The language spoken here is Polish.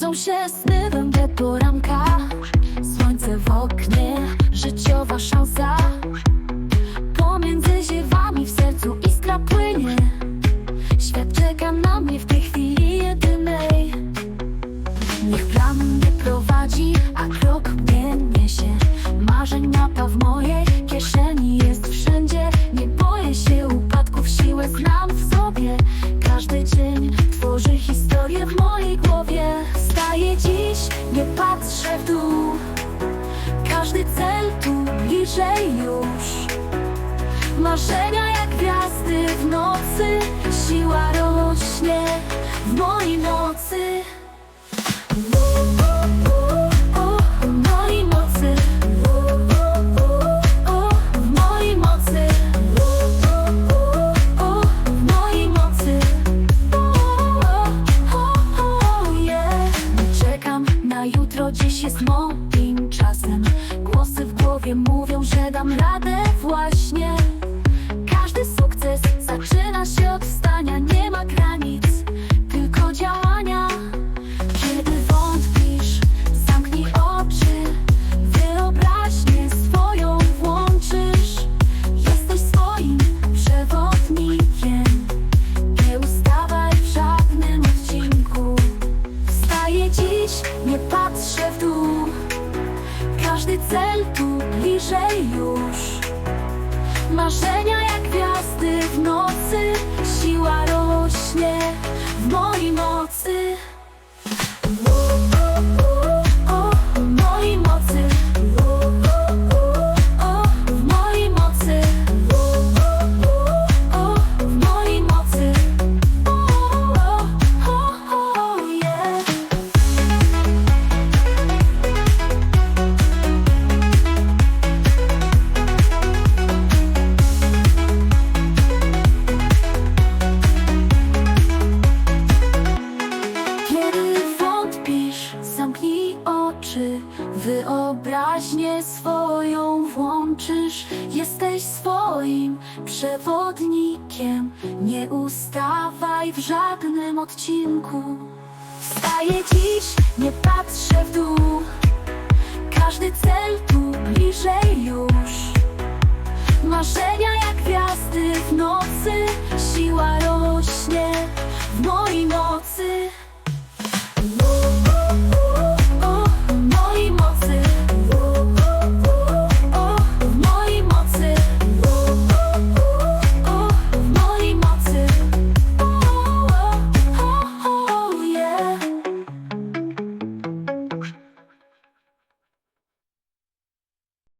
Budzą się sny we mnie poranka Słońce w oknie, życiowa szansa. Pomiędzy ziewami w sercu iskra płynie. Świat czeka na patrzę w dół. Każdy cel tu bliżej już. Marzenia jak gwiazdy w nocy Siła dziś jest moim czasem. Głosy w głowie mówią, że dam radę właśnie. Każdy sukces zaczyna się od wstania Nie ma granic, tylko działania. Kiedy wątpisz, zamknij oczy. Wyobraźnię swoją włączysz. Jesteś swoim przewodnikiem. Nie ustawaj w żadnym odcinku. Wstaję dziś, nie patrzę w dół. Każdy cel tu bliżej już. Marzenia jak gwiazdy w nocy Siła rośnie w mojej mocy oczy Wyobraźnię swoją włączysz? Jesteś swoim przewodnikiem. Nie ustawaj w żadnym odcinku. Wstaję dziś, nie patrzę w dół. Każdy cel tu bliżej